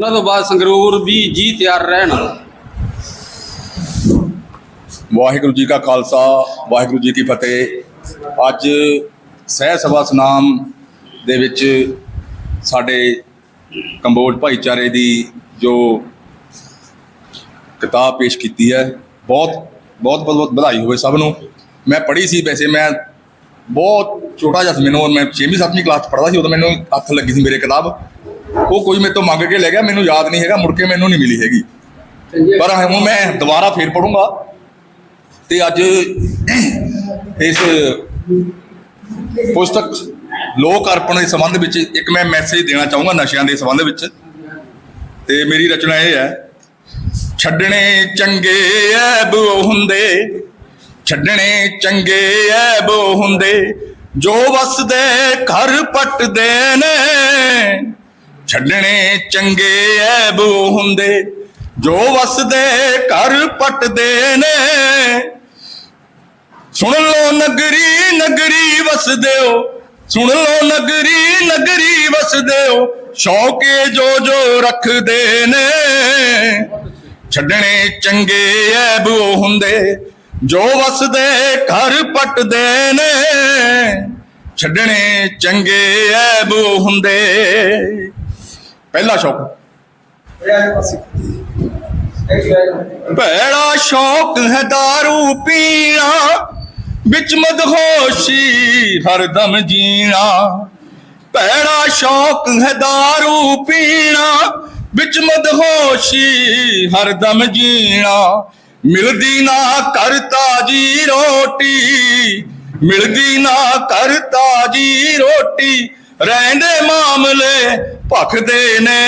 ਉਹਨਾਂ ਤੋਂ ਬਾਅਦ ਸੰਗਰੂਰ ਵੀ ਜੀ ਤਿਆਰ ਰਹਿਣ। ਵਾਹਿਗੁਰੂ ਜੀ ਕਾ ਖਾਲਸਾ, ਵਾਹਿਗੁਰੂ ਜੀ ਕੀ ਫਤਿਹ। ਅੱਜ ਸਹਿ ਸਭਾ ਸਨਾਮ ਦੇ ਵਿੱਚ ਸਾਡੇ ਕੰਬੋਜ ਭਾਈਚਾਰੇ ਦੀ ਜੋ ਕਿਤਾਬ ਪੇਸ਼ ਕੀਤੀ ਹੈ, ਬਹੁਤ ਬਹੁਤ ਬਹੁਤ ਵਧਾਈ ਹੋਵੇ ਸਭ ਨੂੰ। ਮੈਂ ਪੜ੍ਹੀ ਸੀ ਵੈਸੇ, ਮੈਂ ਬਹੁਤ ਛੋਟਾ ਜਿਹਾ ਸੀ। ਮੈਨੂੰ ਮੈਂ 6ਵੀਂ 7ਵੀਂ ਕਲਾਸ ਪੜ੍ਹਦਾ ਸੀ, ਉਦੋਂ ਮੈਨੂੰ ਹੱਥ ਲੱਗੀ ਸੀ ਮੇਰੇ ਕਿਤਾਬ। ਉਹ ਕੋਈ ਮੇਰੇ ਤੋਂ ਮੰਗ ਕੇ ਲੈ ਗਿਆ ਮੈਨੂੰ ਯਾਦ ਨਹੀਂ ਹੈਗਾ ਮੁੜ ਕੇ ਮੈਨੂੰ ਨਹੀਂ ਮਿਲੀ ਹੈਗੀ। ਪਰ ਹੁਣ ਮੈਂ ਦੁਬਾਰਾ ਫੇਰ ਪੜੂੰਗਾ ਤੇ ਅੱਜ ਇਸ ਪੁਸਤਕ ਲੋਕ ਅਰਪਣ ਦੇ ਸੰਬੰਧ ਵਿੱਚ ਇੱਕ ਮੈਂ ਮੈਸੇਜ ਦੇਣਾ ਚਾਹੂੰਗਾ ਨਸ਼ਿਆਂ ਦੇ ਸੰਬੰਧ ਵਿੱਚ। ਤੇ ਮੇਰੀ ਰਚਨਾ ਇਹ ਹੈ ਛੱਡਣੇ ਚੰਗੇ ਐਬ ਹੁੰਦੇ ਛੱਡਣੇ ਚੰਗੇ ਐਬ ਹੁੰਦੇ ਜੋ ਵਸਦੇ ਘਰ ਪੱਟਦੇ ਨੇ। ਛੱਡਣੇ ਚੰਗੇ ਐਬ ਹੁੰਦੇ, ਜੋ ਵਸਦੇ ਘਰ ਪੱਟਦੇ ਨੇ। ਸੁਣ ਲੋ ਨਗਰੀ ਨਗਰੀ ਵਸਦੇ ਹੋ, ਸੁਣ ਲੋ ਨਗਰੀ ਨਗਰੀ ਵਸਦੇ ਹੋ, ਸ਼ੌਕੇ ਜੋ ਜੋ ਰੱਖਦੇ ਨੇ। ਛੱਡਣੇ ਚੰਗੇ ਐਬ ਹੁੰਦੇ, ਜੋ ਵਸਦੇ ਘਰ ਪੱਟਦੇ ਨੇ। ਛੱਡਣੇ ਚੰਗੇ ਐਬ ਹੁੰਦੇ। ਪਹਿਲਾ ਸ਼ੌਕ ਭੈੜਾ ਸ਼ੌਕ ਹੈ दारू ਪੀਣਾ ਵਿੱਚ ਮਦਹੋਸ਼ੀ ਹਰਦਮ ਜੀਣਾ ਭੈੜਾ ਸ਼ੌਕ ਹੈ दारू ਪੀਣਾ ਵਿੱਚ ਮਦਹੋਸ਼ੀ ਹਰਦਮ ਜੀਣਾ ਮਿਲਦੀ ਨਾ ਕਰਤਾ ਜੀ ਰੋਟੀ ਮਿਲਦੀ ਨਾ ਕਰਤਾ ਜੀ ਰੋਟੀ ਰਹਿੰਦੇ ਮਾਮਲੇ ਭਖਦੇ ਨੇ।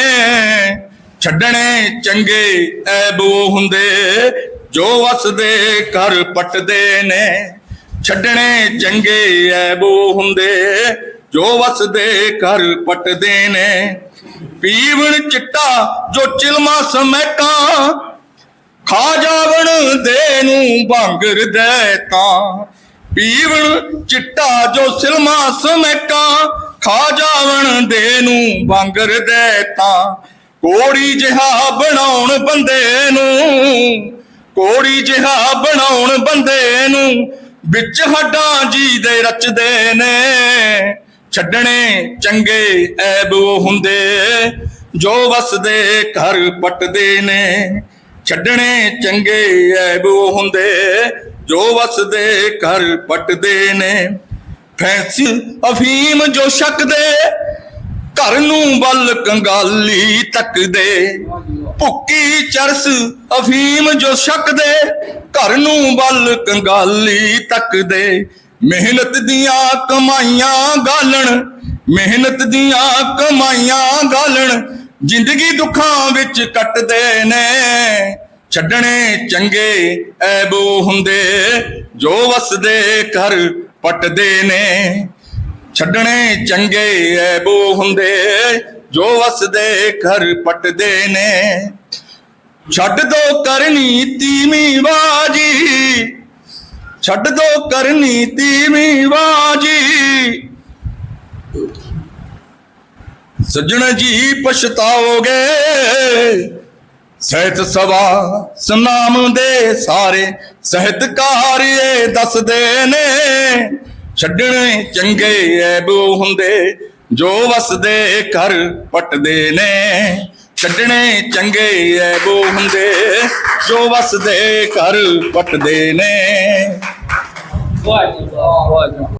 ਛੱਡਣੇ ਚੰਗੇ ਐਬੋ ਹੁੰਦੇ, ਜੋ ਵਸਦੇ ਘਰ ਪਟਦੇ ਨੇ। ਛੱਡਣੇ ਚੰਗੇ ਐਬੋ ਹੁੰਦੇ, ਜੋ ਵਸਦੇ ਘਰ ਪੱਟਦੇ ਨੇ। ਪੀਵਣ ਚਿੱਟਾ, ਜੋ ਚਿਲਮਾ ਸਮੈਟਾਂ, ਖਾ ਜਾਵਣ ਦੇ ਨੂੰ ਭਾਂਗਰ ਦੇ ਤਾਂ। ਪੀਵਣ ਚਿੱਟਾ ਜੋ ਸਿਲਮਾ ਸਮੈਕਾਂ, ਖਾ ਜਾਵਣ ਦੇ ਨੂੰ ਭਾਂਗਰ ਦੇ ਤਾਂ ਕੋੜੀ ਜਿਹਾ ਬਣਾਉਣ ਬੰਦੇ ਨੂੰ ਕੋੜੀ ਜਿਹਾ ਬਣਾਉਣ ਬੰਦੇ ਨੂੰ ਵਿੱਚ ਹੱਡਾਂ ਜੀ ਦੇ ਰਚਦੇ ਨੇ। ਛੱਡਣੇ ਚੰਗੇ ਐਬ ਹੁੰਦੇ, ਜੋ ਵਸਦੇ ਘਰ ਪੱਟਦੇ ਨੇ। ਛੱਡਣੇ ਚੰਗੇ ਐਬ ਹੁੰਦੇ ਜੋ ਵਸਦੇ ਘਰ ਪਟਦੇ ਨੇ, ਫੈਂਸ ਅਫੀਮ ਜੋ ਛਕਦੇ, ਘਰ ਨੂੰ ਵੱਲ ਕੰਗਾਲੀ ਤੱਕਦੇ। ਭੁੱਕੀ ਚਰਸ ਅਫੀਮ ਜੋ ਛਕਦੇ, ਘਰ ਨੂੰ ਵੱਲ ਕੰਗਾਲੀ ਤੱਕਦੇ। ਮਿਹਨਤ ਦੀਆਂ ਕਮਾਈਆਂ ਗਾਲਣ, ਮਿਹਨਤ ਦੀਆਂ ਕਮਾਈਆਂ ਗਾਲਣ, ਜ਼ਿੰਦਗੀ ਦੁੱਖਾਂ ਵਿੱਚ ਕੱਟਦੇ ਨੇ। ਛੱਡਣੇ ਚੰਗੇ ਐਬੋ ਹੁੰਦੇ, ਜੋ ਵਸਦੇ ਘਰ ਪਟਦੇ ਨੇ। ਛੱਡਣੇ ਚੰਗੇ ਐਬੋ ਹੁੰਦੇ, ਜੋ ਵਸਦੇ ਘਰ ਪੱਟਦੇ ਨੇ। ਛੱਡ ਦੋ ਕਰਨੀ ਤੀਵੀਂ ਬਾਜੀ, ਛੱਡ ਦੋ ਕਰਨੀ ਤੀਵੀਂ ਬਾਜੀ। ਸੱਜਣ ਜੀ ਪਛਤਾਓਗੇ ਸਹਿਤ ਸਭਾ ਸਨਾਮ ਦੇ ਸਾਰੇ ਸਹਿਤਕਾਰ ਇਹ ਦੱਸਦੇ ਨੇ। ਛੱਡਣੇ ਚੰਗੇ ਐਬੋ ਹੁੰਦੇ, ਜੋ ਵਸਦੇ ਘਰ ਪਟਦੇ ਨੇ। ਛੱਡਣੇ ਚੰਗੇ ਐਬੋ ਹੁੰਦੇ, ਜੋ ਵਸਦੇ ਘਰ ਪੱਟਦੇ ਨੇ। ਵਾਹ ਵਾਹ ਵਾਹ